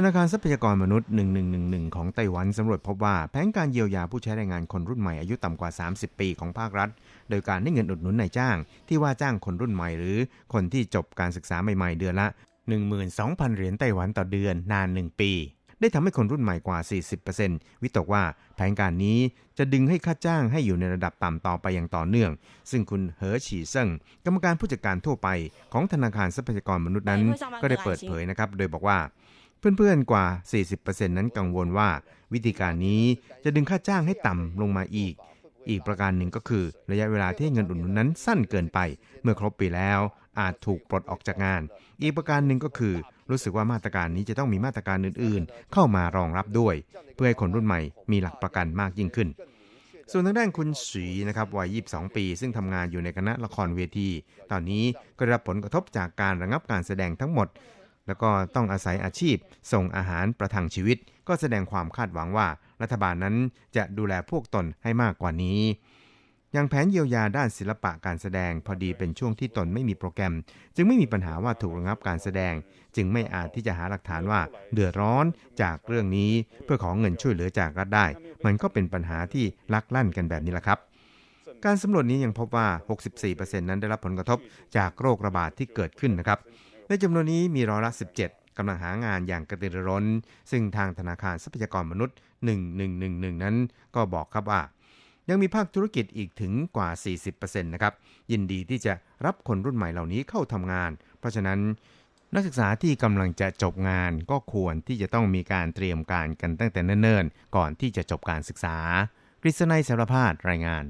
ธนาคารทรัพยากรมนุษย์ 1111 ของไต้หวันสำรวจพบว่าแผนการเยียวยาผู้ใช้แรงงานคนรุ่นใหม่อายุต่ำกว่า 30 ปีของภาครัฐ โดยการให้เงินอุดหนุนนายจ้าง ที่ว่าจ้างคนรุ่นใหม่หรือคนที่จบการศึกษาใหม่ๆ เดือนละ 12,000 เหรียญไต้หวันต่อเดือนนาน 1 ปี ได้ทำให้คนรุ่นใหม่กว่า 40%วิตกว่าแผนการนี้จะดึงให้ค่าจ้างให้อยู่ในระดับต่ำต่อไปอย่างต่อเนื่อง ซึ่งคุณเหอฉีเซิงกรรมการผู้จัดการทั่วไปของธนาคารทรัพยากรมนุษย์นั้น ก็ได้เปิดเผยนะครับ โดยบอกว่า เพื่อนๆกว่า 40%นั้นกังวลว่า วิธีการนี้จะดึงค่าจ้างให้ต่ำลงมาอีก อีกประการหนึ่งก็คือ ระยะเวลาที่เงินอุดหนุนนั้นสั้นเกินไป เมื่อครบปีแล้ว อาจถูกปลดออกจากงาน อีกประการหนึ่งก็คือ รู้สึกว่ามาตรการนี้จะต้องมีมาตรการอื่นๆ เข้ามารองรับด้วย เพื่อให้คนรุ่นใหม่มีหลักประกันมากยิ่งขึ้นส่วนทางด้านคุณสีนะครับวัย 22 ปี ซึ่งทำงานอยู่ในคณะละครเวที ตอนนี้ก็ได้รับผลกระทบจากการระงับการแสดงทั้งหมด แล้วก็ต้องอาศัยอาชีพส่งอาหารประทังชีวิต ก็แสดงความคาดหวังว่า รัฐบาลนั้นจะดูแลพวกตนให้มากกว่านี้อย่างแผนเยียวยาด้านศิลปะการแสดงพอดีเป็นช่วงที่ตนไม่มีโปรแกรม จึงไม่มีปัญหาว่าถูกระงับการแสดง จึงไม่อาจที่จะหาหลักฐานว่าเดือดร้อนจากเรื่องนี้เพื่อขอเงินช่วยเหลือจากรัฐได้ มันก็เป็นปัญหาที่ลักลั่นกันแบบนี้แหละครับ การสำรวจนี้ยังพบว่า 64%นั้นได้รับผลกระทบจากโรคระบาดที่เกิดขึ้นนะครับ ในจำนวนนี้มีร้อยละ 17กำลังหางานอย่างกระตือรือร้น ซึ่งทางธนาคารทรัพยากรมนุษย์ 1111 นั้นก็บอกครับว่า ยังมีภาคธุรกิจอีกถึงกว่า 40%นะครับ ยินดีที่จะรับคนรุ่นใหม่เหล่านี้เข้าทำงาน เพราะฉะนั้นนักศึกษาที่กำลังจะจบงานก็ควรที่จะต้องมีการเตรียมการกันตั้งแต่เนิ่นๆ ก่อนที่จะจบการศึกษากฤษณัยสารพาดรายงาน